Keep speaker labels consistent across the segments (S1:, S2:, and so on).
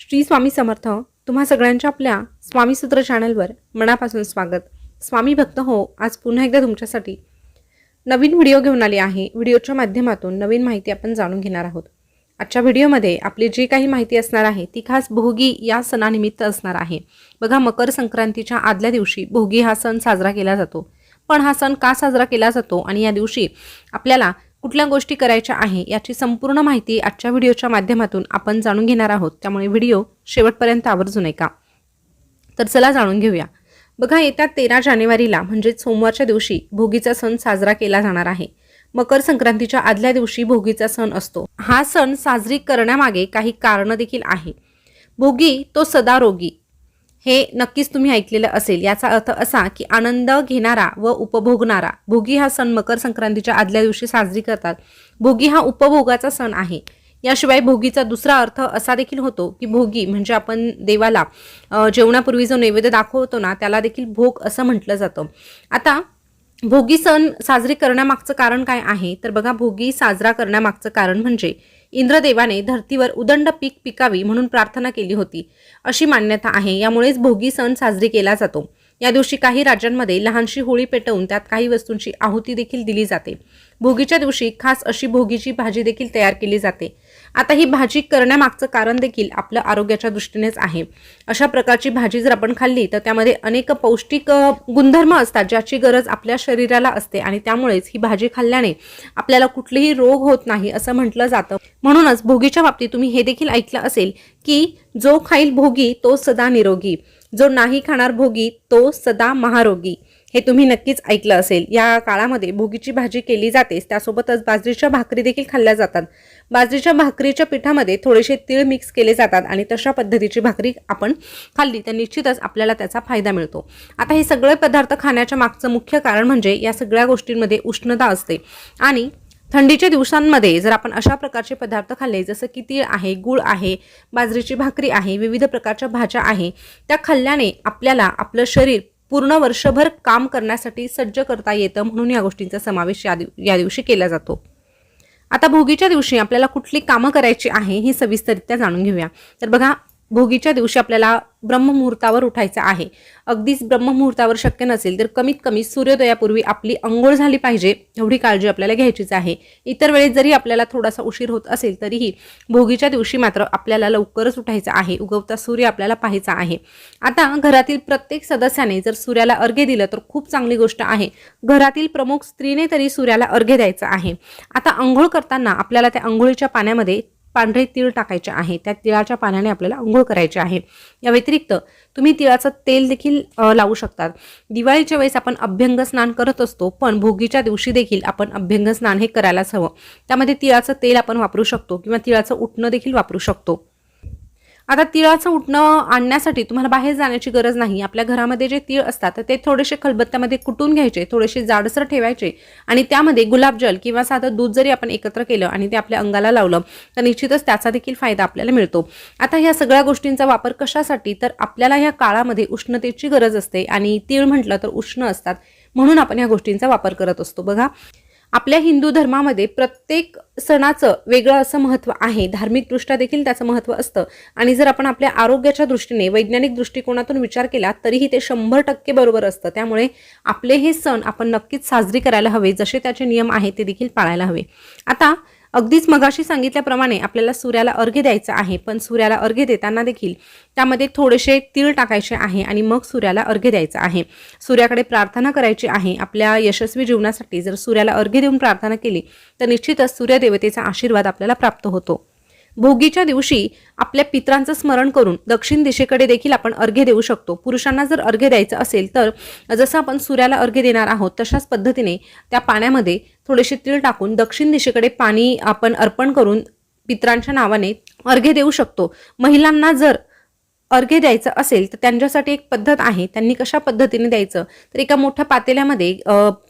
S1: श्री स्वामी समर्थ तुम्हा सगळ्यांच्या आपल्या स्वामी सूत्र चॅनलवर मनापासून स्वागत. स्वामी भक्त हो आज पुन्हा एकदा तुमच्यासाठी नवीन व्हिडिओ घेऊन आली आहे. व्हिडिओच्या माध्यमातून नवीन माहिती आपण जाणून घेणार आहोत. आजच्या व्हिडिओमध्ये आपली जी काही माहिती असणार आहे ती खास भोगी या सणानिमित्त असणार आहे. बघा मकर संक्रांतीच्या आदल्या दिवशी भोगी हा सण साजरा केला जातो. पण हा सण का साजरा केला जातो? आणि या दिवशी आपल्याला कुठल्या गोष्टी करायच्या आहे याची संपूर्ण माहिती आजच्या व्हिडिओच्या माध्यमातून आपण जाणून घेणार आहोत. त्यामुळे व्हिडिओ शेवटपर्यंत आवर्जून ऐका तर चला जाणून घेऊया. बघा येत्या तेरा जानेवारीला म्हणजेच सोमवारच्या दिवशी भोगीचा सण साजरा केला जाणार आहे. मकर संक्रांतीच्या आदल्या दिवशी भोगीचा सण असतो. हा सण साजरी करण्यामागे काही कारणं देखील आहे. भोगी तो सदा रोगी हे नक्कीच तुम्ही ऐकलेलं असेल. याचा अर्थ असा की आनंद घेणारा व उपभोगणारा भोगी हा सण मकर संक्रांतीच्या आदल्या दिवशी साजरी करतात. भोगी हा उपभोगाचा सण आहे. याशिवाय भोगीचा दुसरा अर्थ असा देखील होतो की भोगी म्हणजे आपण देवाला जेवणापूर्वी जो नैवेद्य दाखवतो ना त्याला देखील भोग असं म्हटलं जातं. आता भोगी सण साजरी करण्यामागचं कारण काय आहे? तर बघा भोगी साजरा करण्यामागचं कारण म्हणजे इंद्रदेवाने धर्तीवर उदंड पीक पिकावी म्हणून प्रार्थना केली होती. अशी मान्यता आहे. यामुळेच भोगी सण साजरी केला जातो. या दिवशी काही राज्यांमध्ये लहानशी होळी पेटवून त्यात काही वस्तूंची आहुती देखील दिली जाते. भोगीच्या दिवशी खास अशी भोगीची भाजी देखील तयार केली जाते. आता ही भाजी करण्यामागचं कारण देखील आपलं आरोग्याच्या दृष्टीनेच आहे. अशा प्रकारची भाजी जर आपण खाल्ली तर त्यामध्ये अनेक पौष्टिक गुणधर्म असतात ज्याची गरज आपल्या शरीराला असते आणि त्यामुळेच ही भाजी खाल्ल्याने आपल्याला कुठलेही रोग होत नाही असं म्हटलं जातं. म्हणूनच भोगीच्या बाबतीत तुम्ही हे देखील ऐकलं असेल की जो खाईल भोगी तो सदा निरोगी. जो नाही खाणार भोगी तो सदा महारोगी. हे तुम्ही नक्कीच ऐकलं असेल. या काळामध्ये भोगीची भाजी केली जातेच. त्यासोबतच बाजरीच्या भाकरी देखील खाल्ल्या जातात. बाजरीच्या भाकरीच्या पिठामध्ये थोडेसे तीळ मिक्स केले जातात आणि तशा पद्धतीची भाकरी आपण खाल्ली तर निश्चितच आपल्याला त्याचा फायदा मिळतो. आता हे सगळे पदार्थ खाण्याच्या मागचं मुख्य कारण म्हणजे या सगळ्या गोष्टींमध्ये उष्णता असते. आणि थंडीच्या दिवसांमध्ये जर आपण अशा प्रकारचे पदार्थ खाल्ले जसं की तीळ आहे गुळ आहे बाजरीची भाकरी आहे विविध प्रकारच्या भाज्या आहे त्या खाल्ल्याने आपल्याला आपलं शरीर पूर्ण वर्षभर काम करण्यासाठी सज्ज करता येतं म्हणून या गोष्टींचा समावेश या दिव या दिवशी केला जातो. आता भोगीच्या दिवशी आपल्याला कुठली कामं करायची आहे ही सविस्तरित्या जाणून घेऊया. तर बघा भोगीच्या दिवशी आपल्याला ब्रह्ममुहूर्तावर उठायचं आहे. अगदीच ब्रह्ममुहूर्तावर शक्य नसेल तर कमीत कमी सूर्योदयापूर्वी आपली अंघोळ झाली पाहिजे एवढी काळजी आपल्याला घ्यायचीच आहे. इतर वेळेस जरी आपल्याला थोडासा उशीर होत असेल तरीही भोगीच्या दिवशी मात्र आपल्याला लवकरच उठायचं आहे. उगवता सूर्य आपल्याला पाहायचा आहे. आता घरातील प्रत्येक सदस्याने जर सूर्याला अर्घ्य दिलं तर खूप चांगली गोष्ट आहे. घरातील प्रमुख स्त्रीने तरी सूर्याला अर्घ्य द्यायचं आहे. आता अंघोळ करताना आपल्याला त्या अंघोळीच्या पाण्यामध्ये पांढरे तीळ टाकायचे आहे. त्या तिळाच्या पाण्याने आपल्याला अंघोळ करायची आहे. या व्यतिरिक्त तुम्ही तिळाचं तेल देखील लावू शकतात. दिवाळीच्या वेळेस आपण अभ्यंग स्नान करत असतो पण भोगीच्या दिवशी देखील आपण अभ्यंग स्नान हे करायलाच हवं. त्यामध्ये तिळाचं तेल आपण वापरू शकतो किंवा तिळाचं उठणं देखील वापरू शकतो. आता तिळाचं उठणं आणण्यासाठी तुम्हाला बाहेर जाण्याची गरज नाही. आपल्या घरामध्ये जे तीळ असतात तर ते थोडेसे खलबत्त्यामध्ये कुटून घ्यायचे थोडेसे जाडसर ठेवायचे आणि त्यामध्ये गुलाबजल किंवा साधं दूध जरी आपण एकत्र केलं आणि ते आपल्या अंगाला लावलं तर निश्चितच त्याचा देखील फायदा आपल्याला मिळतो. आता ह्या सगळ्या गोष्टींचा वापर कशासाठी? तर आपल्याला ह्या काळामध्ये उष्णतेची गरज असते आणि तीळ म्हटलं तर उष्ण असतात म्हणून आपण या गोष्टींचा वापर करत असतो. बघा आपल्या हिंदू धर्मामध्ये प्रत्येक सणाचं वेगळं असं महत्त्व आहे. धार्मिकदृष्ट्या देखील त्याचं महत्त्व असतं. आणि जर आपण आपल्या आरोग्याच्या दृष्टीने वैज्ञानिक दृष्टिकोनातून विचार केला तरीही ते शंभर टक्के बरोबर असतं. त्यामुळे आपले हे सण आपण नक्कीच साजरी करायला हवे. जसे त्याचे नियम आहेत ते देखील पाळायला हवे. आता अगदीच मगाशी सांगितल्याप्रमाणे आपल्याला सूर्याला अर्घ्य द्यायचं आहे पण सूर्याला अर्घ्य देताना देखील त्यामध्ये थोडेसे तीळ टाकायचे आहे आणि मग सूर्याला अर्घ्य द्यायचं आहे. सूर्याकडे प्रार्थना करायची आहे. आपल्या यशस्वी जीवनासाठी जर सूर्याला अर्घ्य देऊन प्रार्थना केली तर निश्चितच सूर्यदेवतेचा आशीर्वाद आपल्याला प्राप्त होतो. भोगीच्या दिवशी आपल्या पित्रांचं स्मरण करून दक्षिण दिशेकडे देखील आपण अर्घ्य देऊ शकतो. पुरुषांना जर अर्घ्य द्यायचं असेल तर जसं आपण सूर्याला अर्घ्य देणार आहोत तशाच पद्धतीने त्या पाण्यामध्ये थोडेसे तीळ टाकून दक्षिण दिशेकडे पाणी आपण अर्पण करून पित्रांच्या नावाने अर्घ्य देऊ शकतो. महिलांना जर अर्घ्य द्यायचं असेल तर त्यांच्यासाठी एक पद्धत आहे. त्यांनी कशा पद्धतीने द्यायचं? तर एका मोठ्या पातेल्यामध्ये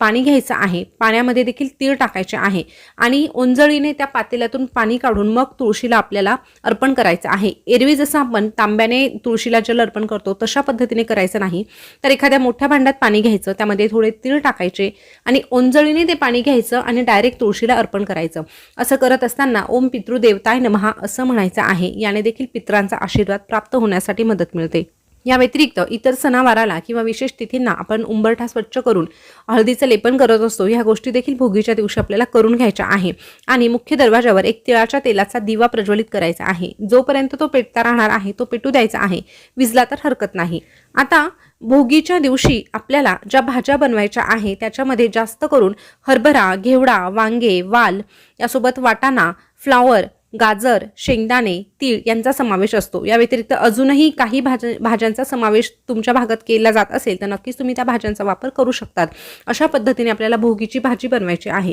S1: पाणी घ्यायचं आहे. पाण्यामध्ये देखील तीळ टाकायचे आहे. आणि ओंजळीने त्या पातेल्यातून पाणी काढून मग तुळशीला आपल्याला अर्पण करायचं आहे. एरवी जसं आपण तांब्याने तुळशीला जल अर्पण करतो तशा पद्धतीने करायचं नाही. तर एखाद्या मोठ्या भांड्यात पाणी घ्यायचं त्यामध्ये थोडे तीळ टाकायचे आणि ओंजळीने ते पाणी घ्यायचं आणि डायरेक्ट तुळशीला अर्पण करायचं. असं करत असताना ओम पितृदेवताय नमहा असं म्हणायचं आहे. याने देखील पित्रांचा आशीर्वाद प्राप्त करण्यासाठी मदत मिळते. या व्यतिरिक्त इतर सणावाराला किंवा विशेष तिथींना आपण उंबरठा स्वच्छ करून हळदीचं लेपन करत असतो. ह्या गोष्टी देखील भोगीच्या दिवशी आपल्याला करून घ्यायच्या आहे. आणि मुख्य दरवाजावर एक तिळाच्या तेलाचा दिवा प्रज्वलित करायचा आहे. जोपर्यंत तो पेटता राहणार आहे तो पेटू द्यायचा आहे. विजला तर हरकत नाही. आता भोगीच्या दिवशी आपल्याला ज्या भाज्या बनवायच्या आहे त्याच्यामध्ये जास्त करून हरभरा घेवडा वांगे वाल यासोबत वाटाणा फ्लावर गाजर शेंगदाणे तीळ यांचा समावेश असतो. या व्यतिरिक्त अजूनही काही भाज्या भाज्यांचा समावेश तुमच्या भागात केला जात असेल तर नक्कीच तुम्ही त्या भाज्यांचा वापर करू शकतात. अशा पद्धतीने आपल्याला भोगीची भाजी बनवायची आहे.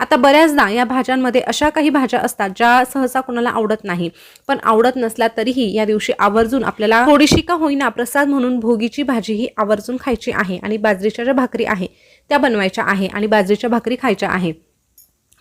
S1: आता बऱ्याचदा या भाज्यांमध्ये अशा काही भाज्या असतात ज्या सहसा कोणाला आवडत नाही. पण आवडत नसल्या तरीही या दिवशी आवर्जून आपल्याला थोडीशी का होईना प्रसाद म्हणून भोगीची भाजी ही आवर्जून खायची आहे आणि बाजरीच्या ज्या भाकरी आहे त्या बनवायच्या आहे आणि बाजरीच्या भाकरी खायच्या आहे.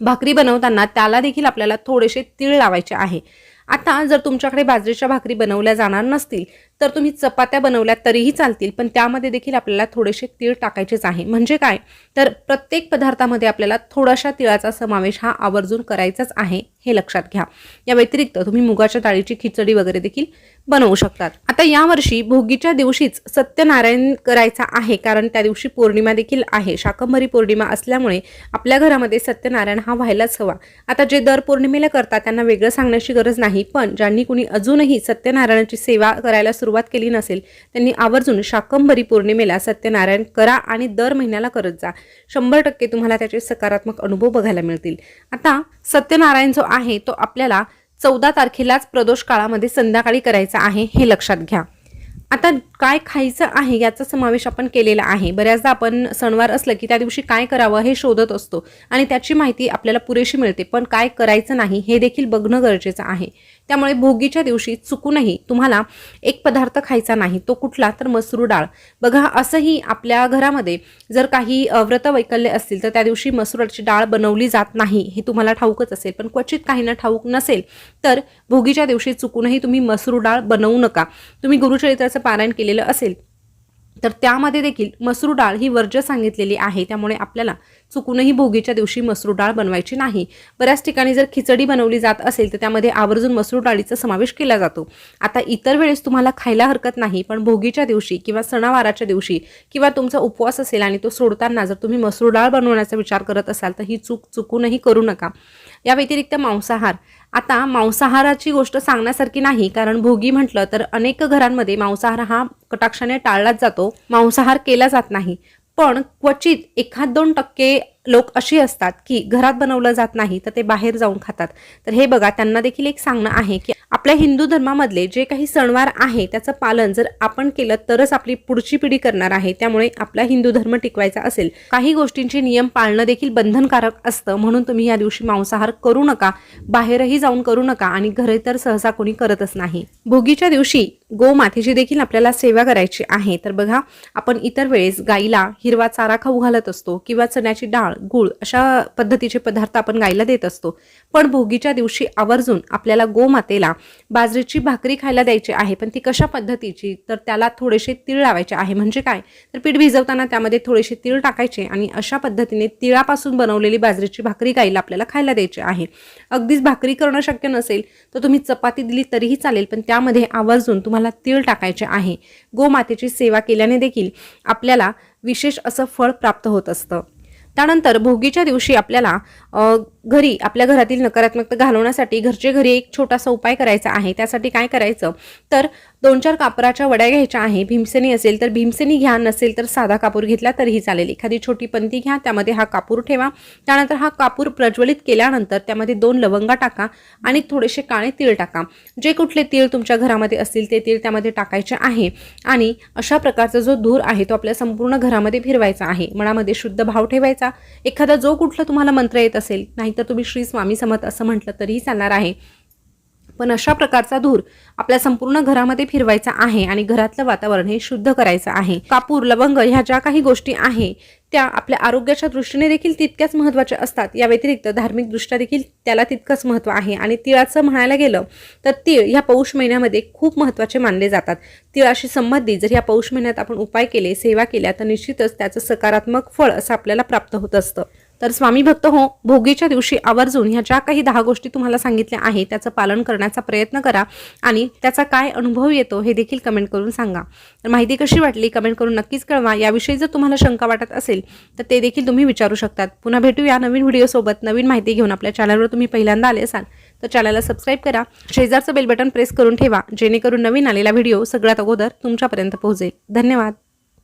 S1: भाकरी बनवताना त्याला देखील आपल्याला थोडेसे तीळ लावायचे आहे. आता जर तुमच्याकडे बाजरीच्या भाकरी बनवल्या जाणार नसतील तर तुम्ही चपात्या बनवल्या तरीही चालतील पण त्यामध्ये देखील आपल्याला थोडेसे तीळ टाकायचेच आहे. म्हणजे काय? तर प्रत्येक पदार्थामध्ये आपल्याला थोडाशा तिळाचा समावेश हा आवर्जून करायचाच आहे हे लक्षात घ्या. या व्यतिरिक्त तुम्ही मुगाच्या डाळीची खिचडी वगैरे देखील बनवू शकतात. आता यावर्षी भोगीच्या दिवशीच सत्यनारायण करायचा आहे कारण त्या दिवशी पौर्णिमा देखील आहे. शाकंभरी पौर्णिमा असल्यामुळे आपल्या घरामध्ये सत्यनारायण हा व्हायलाच हवा. आता जे दर पौर्णिमेला करतात त्यांना वेगळं सांगण्याची गरज नाही पण ज्यांनी कुणी अजूनही सत्यनारायणाची सेवा करायला सुरुवात सुरुवात केली नसेल त्यांनी आवर्जून शाकंभरी पौर्णिमेला सत्यनारायण करा आणि दर महिन्याला करत जा. शंभर टक्के तुम्हाला त्याचे सकारात्मक अनुभव बघायला मिळतील. आता सत्यनारायण जो आहे तो आपल्याला चौदा तारखेलाच प्रदोष काळामध्ये संध्याकाळी करायचा आहे हे लक्षात घ्या. आता काय खायचं आहे याचा समावेश आपण केलेला आहे. बऱ्याचदा आपण सणवार असलं की त्या दिवशी काय करावं हे शोधत असतो आणि त्याची माहिती आपल्याला पुरेशी मिळते. पण काय करायचं नाही हे देखील बघणं गरजेचं आहे. त्यामुळे भोगीच्या दिवशी चुकूनही तुम्हाला एक पदार्थ खायचा नाही तो कुठला तर मसूर डाळ. बघा असंही आपल्या घरामध्ये जर काही अ, व्रतवैकल्य असतील तर त्या दिवशी मसुराची डाळ बनवली जात नाही हे तुम्हाला ठाऊकच असेल. पण क्वचित काहींना ठाऊक नसेल तर भोगीच्या दिवशी चुकूनही तुम्ही मसूर डाळ बनवू नका. तुम्ही गुरुचरित्राचं पारायण केलेलं असेल तर त्यामध्ये देखील मसूर डाळ ही वर्ज्य सांगितलेली आहे. त्यामुळे आपल्याला चुकूनही भोगीच्या दिवशी मसूर डाळ बनवायची नाही. बऱ्याच ठिकाणी जर खिचडी बनवली जात असेल तर त्यामध्ये आवर्जून मसूर डाळीचा समावेश केला जातो. आता इतर वेळेस तुम्हाला खायला हरकत नाही पण भोगीच्या दिवशी किंवा सणावाराच्या दिवशी किंवा तुमचा उपवास असेल आणि तो सोडताना जर तुम्ही मसूर डाळ बनवण्याचा विचार करत असाल तर ही चूक चुकूनही करू नका. या व्यतिरिक्त मांसाहार आता मांसाहाराची गोष्ट सांगण्यासारखी नाही कारण भोगी म्हटलं तर अनेक घरांमध्ये मांसाहार हा कटाक्षाने टाळलाच जातो. मांसाहार केला जात नाही. पण क्वचित एखाद दोन टक्के लोक अशी असतात की घरात बनवलं जात नाही तर ते बाहेर जाऊन खातात. तर हे बघा त्यांना देखील एक सांगणं आहे की आपल्या हिंदू धर्मामधले जे काही सणवार आहे त्याचं पालन जर आपण केलं तरच आपली पुढची पिढी करणार आहे त्यामुळे आपला हिंदू धर्म टिकवायचा असेल. काही गोष्टींचे नियम पाळणं देखील बंधनकारक असतं म्हणून तुम्ही या दिवशी मांसाहार करू नका बाहेरही जाऊन करू नका आणि घरी तर सहसा कोणी करतच नाही. भोगीच्या दिवशी गोमातेची देखील आपल्याला सेवा करायची आहे. तर बघा आपण इतर वेळेस गाईला हिरवा चारा खाऊ घालत असतो किंवा चण्याची डाळ गुळ अशा पद्धतीचे पदार्थ आपण गाईला देत असतो. पण भोगीच्या दिवशी आवर्जून आपल्याला गोमातेला बाजरीची भाकरी खायला द्यायची आहे पण ती कशा पद्धतीची? तर त्याला थोडेसे तीळ लावायचे आहे. म्हणजे काय? तर पीठ भिजवताना त्यामध्ये थोडेसे तीळ टाकायचे आणि अशा पद्धतीने तिळापासून बनवलेली बाजरीची भाकरी गाईला आपल्याला खायला द्यायची आहे. अगदीच भाकरी करणं शक्य नसेल तर तुम्ही चपाती दिली तरीही चालेल पण त्यामध्ये आवर्जून तुम्हाला तीळ टाकायचे आहे. गोमातेची सेवा केल्याने देखील आपल्याला विशेष असं फळ प्राप्त होत असतं. त्यानंतर भोगीच्या दिवशी आपल्याला घरी आपल्या घरातील नकारात्मकता घालवण्यासाठी घरचे घरी एक छोटासा उपाय करायचा आहे. त्यासाठी काय करायचं? तर दोन चार कापराच्या वड्या घ्यायच्या आहे. भीमसेनी असेल तर भीमसेनी घ्या नसेल तर साधा कापूर घेतला तरीही चालेल. एखादी छोटी पंती घ्या त्यामध्ये हा कापूर ठेवा. त्यानंतर हा कापूर प्रज्वलित केल्यानंतर त्यामध्ये दोन लवंगा टाका आणि थोडेसे काळे तीळ टाका. जे कुठले तीळ तुमच्या घरामध्ये असतील ते तीळ त्यामध्ये टाकायचे आहे आणि अशा प्रकारचा जो धूर आहे तो आपल्या संपूर्ण घरामध्ये फिरवायचा आहे. मनामध्ये शुद्ध भाव ठेवायचा. एखादा जो कुठला तुम्हाला मंत्र येत असेल नाहीतर तुम्ही श्री स्वामी समत असं म्हटलं तरीही चालणार आहे. पण अशा प्रकारचा धूर आपल्या संपूर्ण घरामध्ये फिरवायचा आहे आणि घरातलं वातावरण हे शुद्ध करायचं आहे. कापूर लवंग ह्या ज्या काही गोष्टी आहे त्या आपल्या आरोग्याच्या दृष्टीने देखील तितक्याच महत्त्वाच्या असतात. या व्यतिरिक्त धार्मिकदृष्ट्या देखील त्याला तितकंच महत्त्व आहे. आणि तिळाचं म्हणायला गेलं तर तीळ ह्या पौष महिन्यामध्ये खूप महत्त्वाचे मानले जातात. तिळाशी संबंधित जर या पौष महिन्यात आपण उपाय केले सेवा केल्या तर निश्चितच त्याचं सकारात्मक फळ असं आपल्याला प्राप्त होत असतं. तर स्वामी भक्त हो भोगीच्या दिवशी आवर्जून ह्या ज्या काही दहा गोष्टी तुम्हाला सांगितल्या आहे त्याचं पालन करण्याचा प्रयत्न करा आणि त्याचा काय अनुभव येतो हे देखील कमेंट करून सांगा. तर माहिती कशी वाटली कमेंट करून नक्कीच कळवा. याविषयी जर तुम्हाला शंका वाटत असेल तर ते देखील तुम्ही विचारू शकतात. पुन्हा भेटूया नवीन व्हिडिओसोबत नवीन माहिती घेऊन आपल्या चॅनलवर तुम्ही पहिल्यांदा आले असाल तर चॅनलला सबस्क्राईब करा. शेजारचं बेल बटन प्रेस करून ठेवा जेणेकरून नवीन आलेला व्हिडिओ सगळ्यात अगोदर तुमच्यापर्यंत पोहोचेल. धन्यवाद.